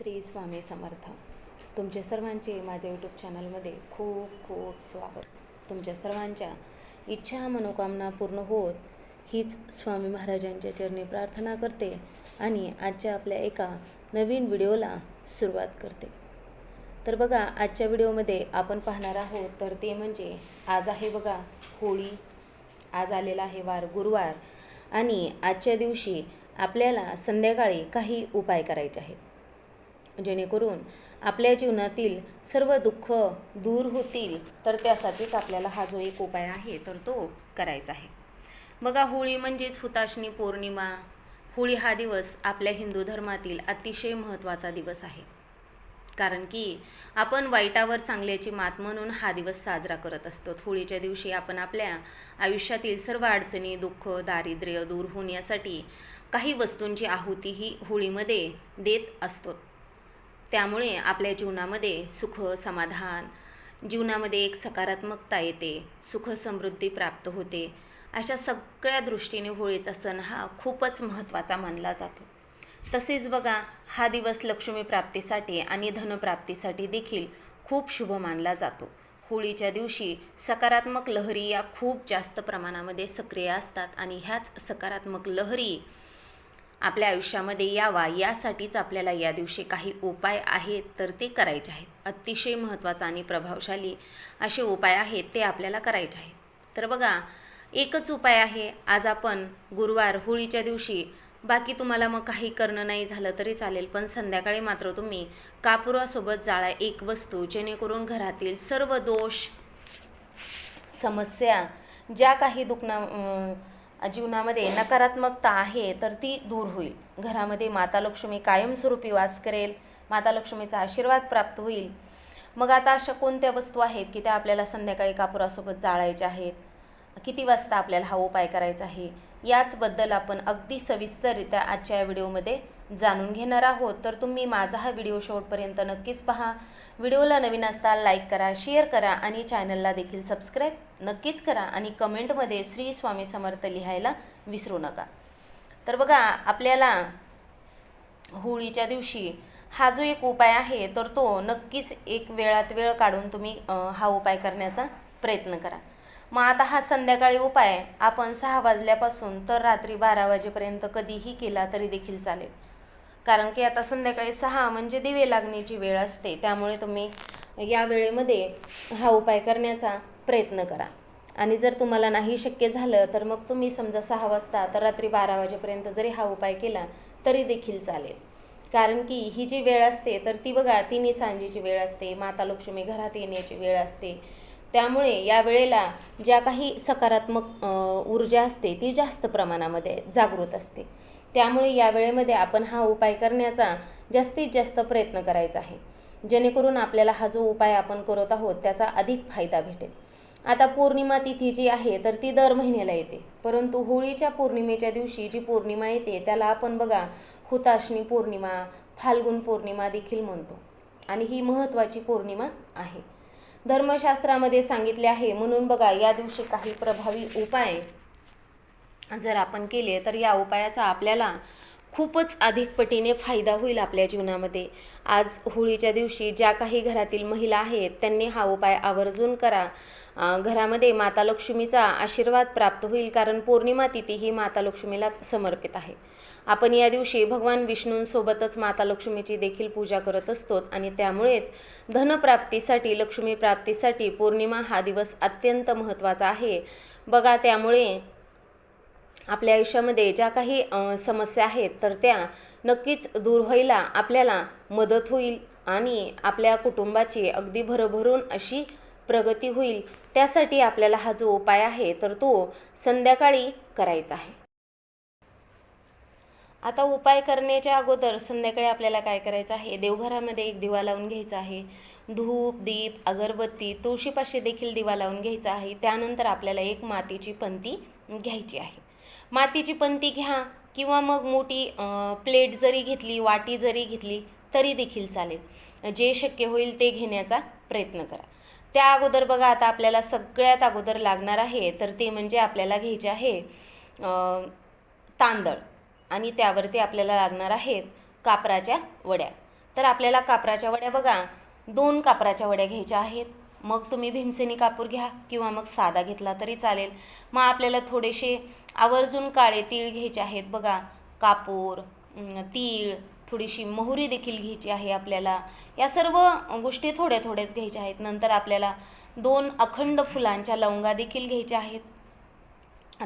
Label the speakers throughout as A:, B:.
A: श्री स्वामी समर्थ. तुमचे सर्वांचे माझ्या यूट्यूब चॅनलमध्ये खूप खूप स्वागत. तुमच्या सर्वांच्या इच्छा मनोकामना पूर्ण होत हीच स्वामी महाराजांच्या चरणी प्रार्थना करते आणि आजच्या आपल्या एका नवीन व्हिडिओला सुरुवात करते. तर बघा आजच्या व्हिडिओमध्ये आपण पाहणार आहोत तर ते म्हणजे आज आहे बघा होळी. आज आलेला आहे वार गुरुवार आणि आजच्या दिवशी आपल्याला संध्याकाळी काही उपाय करायचे आहेत. जेणेकरून आपल्या जीवनातील सर्व दुःख दूर होतील तर त्यासाठीच आपल्याला हा जो एक उपाय आहे तर तो करायचा आहे. बघा होळी म्हणजेच हुताशनी पौर्णिमा. होळी हा दिवस आपल्या हिंदू धर्मातील अतिशय महत्त्वाचा दिवस आहे. कारण की आपण वाईटावर चांगल्याची मात म्हणून हा दिवस साजरा करत असतो. होळीच्या दिवशी आपण आपल्या आयुष्यातील सर्व अडचणी दुःख दारिद्र्य दूर होण्यासाठी काही वस्तूंची आहुती ही होळीमध्ये देत असतो. त्यामुळे आपल्या जीवनामध्ये सुख समाधान जीवनामध्ये एक सकारात्मकता येते सुख समृद्धी प्राप्त होते. अशा सगळ्या दृष्टीने होळीचा सण हा खूपच महत्त्वाचा मानला जातो. तसेच बघा हा दिवस लक्ष्मी प्राप्तीसाठी आणि धनप्राप्तीसाठी देखील खूप शुभ मानला जातो. होळीच्या दिवशी सकारात्मक लहरी या खूप जास्त प्रमाणामध्ये सक्रिय असतात आणि ह्याच सकारात्मक लहरी आपल्या आयुष्यामध्ये यावा यासाठीच आपल्याला या दिवशी काही उपाय आहेत तर ते करायचे आहेत. अतिशय महत्त्वाचा आणि प्रभावशाली असे उपाय आहेत ते आपल्याला करायचे आहेत. तर बघा एकच उपाय आहे. आज आपण गुरुवार होळीच्या दिवशी बाकी तुम्हाला मग काही करणं नाही झालं तरी चालेल पण संध्याकाळी मात्र तुम्ही कापुरासोबत जाळा एक वस्तू जेणेकरून घरातील सर्व दोष समस्या ज्या काही दुखणा जीवनामध्ये नकारात्मकता आहे तर ती दूर होईल. घरामध्ये माता लक्ष्मी कायमस्वरूपी वास करेल माता लक्ष्मीचा आशीर्वाद प्राप्त होईल. मग आता अशा कोणत्या वस्तू आहेत की त्या आपल्याला संध्याकाळी कापुरासोबत जाळायच्या आहेत? किती वाजता आपल्याला हा उपाय करायचा आहे? याचबद्दल आपण अगदी सविस्तररित्या आजच्या या व्हिडिओमध्ये जाणून घेणार आहोत. तर तुम्ही माझा हा व्हिडिओ शेवटपर्यंत नक्कीच पहा. व्हिडिओला नवीन असताल लाईक करा शेअर करा आणि चॅनलला देखील सबस्क्राईब नक्कीच करा आणि कमेंटमध्ये श्री स्वामी समर्थ लिहायला विसरू नका. तर बघा आपल्याला होळीच्या दिवशी हा जो एक उपाय आहे तर तो नक्कीच एक वेळात वेळ काढून तुम्ही हा उपाय करण्याचा प्रयत्न करा. मग आता हा संध्याकाळी उपाय आपण सहा वाजल्यापासून तर रात्री बारा वाजेपर्यंत कधीही केला तरी देखील चालेल. कारण की आता संध्याकाळी सहा म्हणजे दिवे लागण्याची वेळ असते. त्यामुळे तुम्ही या वेळेमध्ये हा उपाय करण्याचा प्रयत्न करा. आणि जर तुम्हाला नाही शक्य झालं तर मग तुम्ही समजा सहा वाजता तर रात्री बारा वाजेपर्यंत जरी हा उपाय केला तरी देखील चालेल. कारण की ही जी वेळ असते तर ती बघा तिन्ही सांजेची वेळ असते. माता लक्ष्मी घरात येण्याची वेळ असते. त्यामुळे या वेळेला ज्या काही सकारात्मक ऊर्जा असते ती जास्त प्रमाणामध्ये जागृत असते. त्यामुळे या वेळेमध्ये आपण हा उपाय करण्याचा जास्तीत जास्त प्रयत्न करायचा आहे. जेणेकरून आपल्याला हा जो उपाय आपण करत आहोत त्याचा अधिक फायदा भेटेल. आता पौर्णिमा तिथी जी आहे तर ती दर महिन्याला येते. परंतु होळीच्या पौर्णिमेच्या दिवशी जी पौर्णिमा येते त्याला आपण बघा हुताशनी पौर्णिमा फाल्गुन पौर्णिमा देखील म्हणतो. आणि ही महत्त्वाची पौर्णिमा आहे. धर्मशास्त्रामध्ये सांगितले आहे. म्हणून बघा या दिवशी काही प्रभावी उपाय जर आपण केले तर या उपायाचा आपल्याला खूपच अधिक पटीने फायदा होईल आपल्या जीवनामध्ये. आज होळीच्या दिवशी ज्या काही घरातील महिला आहेत त्यांनी हा उपाय आवर्जून करा. घरामध्ये माता लक्ष्मीचा आशीर्वाद प्राप्त होईल कारण पौर्णिमा तिथी ही माता लक्ष्मीलाच समर्पित आहे. आपण या दिवशी भगवान विष्णूंसोबतच माता लक्ष्मीची देखील पूजा करत असतो आणि त्यामुळेच धनप्राप्तीसाठी लक्ष्मी प्राप्तीसाठी पौर्णिमा हा दिवस अत्यंत महत्त्वाचा आहे. बघा त्यामुळे आपल्या आयुष्यामध्ये ज्या काही समस्या आहेत तर त्या नक्कीच दूर व्हायला आपल्याला मदत होईल आणि आपल्या कुटुंबाची अगदी भरभरून अशी प्रगती होईल. त्यासाठी आपल्याला हा जो उपाय आहे तर तो संध्याकाळी करायचा आहे. आता उपाय करण्याच्या अगोदर संध्याकाळी आपल्याला काय करायचं आहे? देवघरामध्ये एक दिवा लावून घ्यायचा आहे. धूप दीप अगरबत्ती तुळशीपाशी देखील दिवा लावून घ्यायचा आहे. त्यानंतर आपल्याला एक मातीची पंती घ्यायची आहे. मातीची पंती घ्या किंवा मग मोठी प्लेट जरी घेतली वाटी जरी घेतली तरी देखील चालेल. जे शक्य होईल ते घेण्याचा प्रयत्न करा. त्या अगोदर बघा आता आपल्याला सगळ्यात अगोदर लागणार आहे तर ते म्हणजे आपल्याला घ्यायचे आहे तांदळ. आणि त्यावरती आपल्याला लागणार आहेत कापराच्या वड्या. तर आपल्याला कापराच्या वड्या बघा दोन कापराच्या वड्या घ्यायच्या आहेत. मग तुम्ही भीमसेनी कापूर घ्या किंवा मग साधा घेतला तरी चालेल. मग आपल्याला थोडेसे आवर्जून काळे तीळ घ्यायचे आहेत बघा. कापूर तीळ थोडीशी मोहरी देखील घ्यायची आहे आपल्याला. या सर्व गोष्टी थोड्या थोड्याच घ्यायच्या आहेत. नंतर आपल्याला दोन अखंड फुलांच्या लवंगा देखील घ्यायच्या आहेत.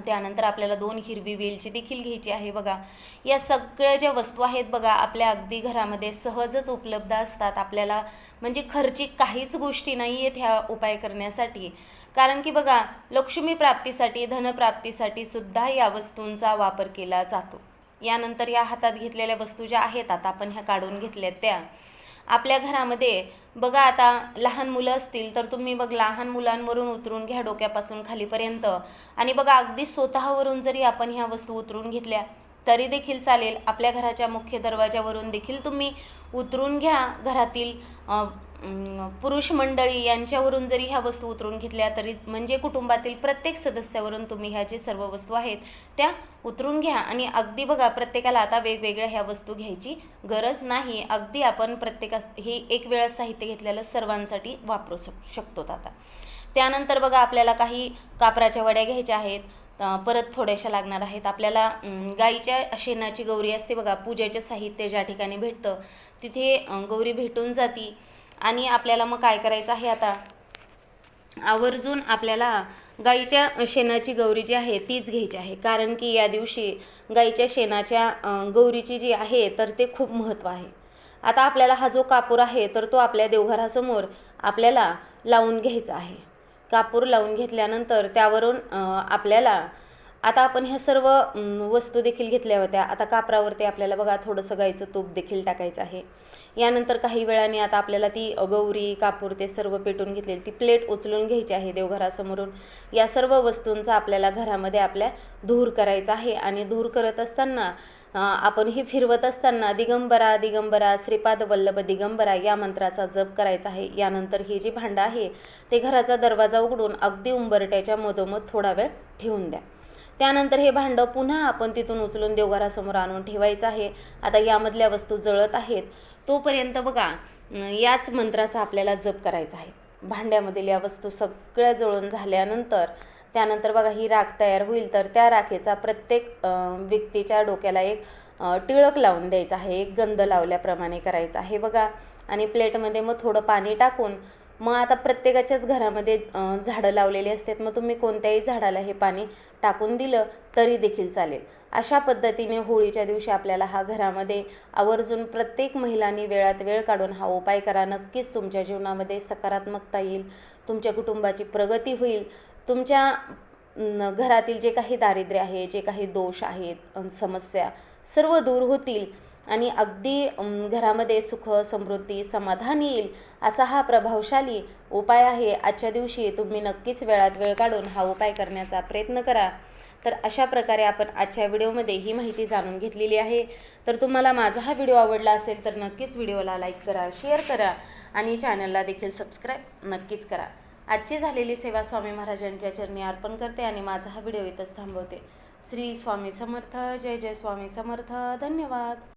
A: त्यानंतर आपल्याला दोन हिरवी वेलची देखील घ्यायची आहे बघा. या सगळ्या ज्या वस्तू आहेत बघा आपल्या अगदी घरामध्ये सहजच उपलब्ध असतात. आपल्याला म्हणजे खर्चिक काहीच गोष्टी नाही आहेत ह्या उपाय करण्यासाठी. कारण की बघा लक्ष्मी प्राप्तीसाठी धनप्राप्तीसाठी सुद्धा या वस्तूंचा वापर केला जातो. यानंतर या हातात घेतलेल्या वस्तू ज्या आहेत आता आपण ह्या काढून घेतल्या त्या. आपल्या घरामध्ये बघा आता लहान मुलं असतील तर तुम्ही बघ लहान मुलांवरून उतरून घ्या डोक्यापासून खालीपर्यंत. आणि बघा अगदी स्वतःवरून जरी आपण ह्या वस्तू उतरून घेतल्या तरी देखील चालेल. आपल्या घराच्या मुख्य दरवाजावरून देखील तुम्ही उतरून घ्या घरातील पुरुष मंडळी यांच्यावरून जरी ह्या वस्तू उतरून घेतल्या तरी म्हणजे कुटुंबातील प्रत्येक सदस्यावरून तुम्ही ह्या जे सर्व वस्तू आहेत त्या उतरून घ्या. आणि अगदी बघा प्रत्येकाला आता वेगवेगळ्या ह्या वस्तू घ्यायची गरज नाही. अगदी आपण प्रत्येकास हे एक वेळा साहित्य घेतलेलं सर्वांसाठी वापरू शक शकतो आता. त्यानंतर बघा आपल्याला काही कापराच्या वड्या घ्यायच्या आहेत. परत थोड्याशा लागणार आहेत. आपल्याला गाईच्या शेणाची गौरी असते बघा पूजेचे साहित्य ज्या ठिकाणी भेटतं तिथे गौरी भेटून जाती. आणि आपल्याला मग काय करायचं आहे आता? आवर्जून आपल्याला गाईच्या शेणाची गौरी जी आहे तीच घ्यायची आहे. कारण की या दिवशी गाईच्या शेणाच्या गौरीची जी आहे तर ते खूप महत्त्व आहे. आता आपल्याला हा जो कापूर आहे तर तो आपल्या देवघरासमोर आपल्याला लावून घ्यायचा आहे. कापूर लावून घेतल्यानंतर त्यावरून आपल्याला आता आपण ह्या सर्व वस्तू देखील घेतल्या होत्या. आता कापरावरती आपल्याला बघा थोडंसं गाईचं तूप देखील टाकायचं आहे. यानंतर काही वेळाने आता आपल्याला ती गौरी कापूर ते सर्व पेटून घेतलेली ती प्लेट उचलून घ्यायची आहे देवघरासमोरून. या सर्व वस्तूंचा आपल्याला घरामध्ये आपल्या धूर करायचा आहे आणि धूर करत असताना आपण हे फिरवत असताना दिगंबरा दिगंबरा श्रीपाद वल्लभ दिगंबरा या मंत्राचा जप करायचा आहे. यानंतर हे जे भांडं आहे ते घराचा दरवाजा उघडून अगदी उंबरट्याच्या मधोमध थोडा वेळ ठेवून द्या. त्यानंतर हे भांडं पुन्हा आपण तिथून उचलून देवघरासमोर आणून ठेवायचं आहे. आता यामधल्या वस्तू जळत आहेत. तोपर्यंत बघा याच मंत्राचा आपल्याला जप करायचा आहे. भांड्यामधील या वस्तू सगळ्या जळून झाल्यानंतर त्यानंतर बघा ही राख तयार होईल तर त्या राखेचा प्रत्येक व्यक्तीच्या डोक्याला एक टिळक लावून द्यायचा आहे. एक गंध लावल्याप्रमाणे करायचा आहे बघा. आणि प्लेटमध्ये मग थोडं पाणी टाकून मग आता प्रत्येकाच्याच घरामध्ये झाडं लावलेली असतात. मग तुम्ही कोणत्याही झाडाला हे पाणी टाकून दिलं तरी देखील चालेल. अशा पद्धतीने होळीच्या दिवशी आपल्याला हा घरामध्ये आवर्जून प्रत्येक महिलांनी वेळात वेळ काढून हा उपाय करा. नक्कीच तुमच्या जीवनामध्ये सकारात्मकता येईल. तुमच्या कुटुंबाची प्रगती होईल. तुमच्या घरातील जे काही दारिद्र्य आहे जे काही दोष आहेत समस्या सर्व दूर होतील. आणि अगदी घरामध्ये सुख समृद्धी समाधान येईल असा हा प्रभावशाली उपाय आहे. आजच्या दिवशी तुम्ही नक्कीच वेळात वेळ काढून हा उपाय करण्याचा प्रयत्न करा. तर अशा प्रकारे आपण आजच्या व्हिडिओमध्ये ही माहिती जाणून घेतलेली आहे. तर तुम्हाला माझा हा व्हिडिओ आवडला असेल तर नक्कीच व्हिडिओला लाईक करा शेअर करा आणि चॅनलला देखील सबस्क्राईब नक्कीच करा. आजची झालेली सेवा स्वामी महाराजांच्या चरणी अर्पण करते आणि माझा हा व्हिडिओ इथंच थांबवते. श्री स्वामी समर्थ जय जय स्वामी समर्थ. धन्यवाद.